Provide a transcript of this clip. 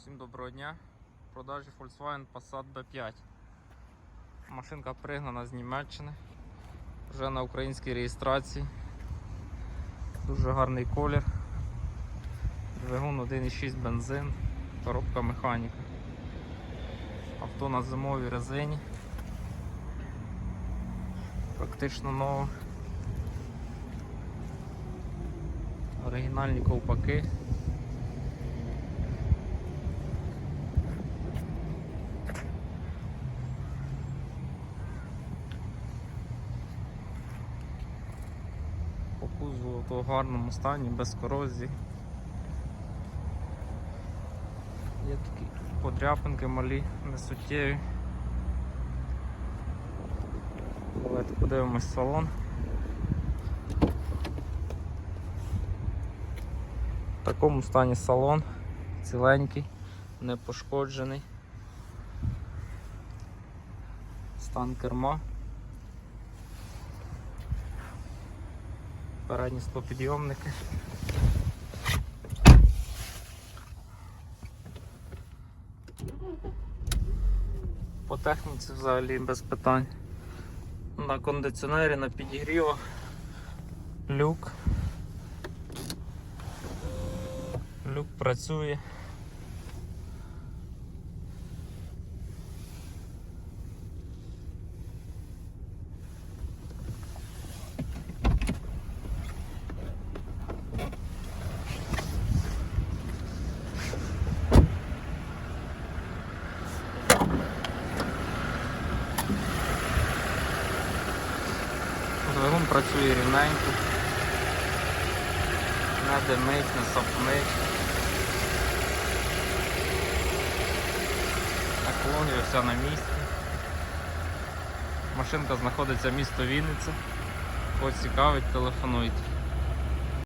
Всім доброго дня. В продажі Volkswagen Passat B5. Машинка пригнана з Німеччини. Вже на українській реєстрації. Дуже гарний колір. Двигун 1,6 бензин, коробка механіка. Авто на зимовій резині. Практично нове. Оригінальні ковпаки. Кузову то в гарному стані, без корозії. Є такі подряпинки малі, несуттєві. Давайте подивимось салон. В такому стані салон, ціленький, не пошкоджений. Стан керма. Передні склопідйомники. По техніці взагалі без питань. На кондиціонері, на підігрівах, люк. Люк працює. Двигун працює рівненько. Не димить, не сапнить. Екологія вся на місці. Машинка знаходиться місто Вінниця. Ось цікавить, телефонуйте.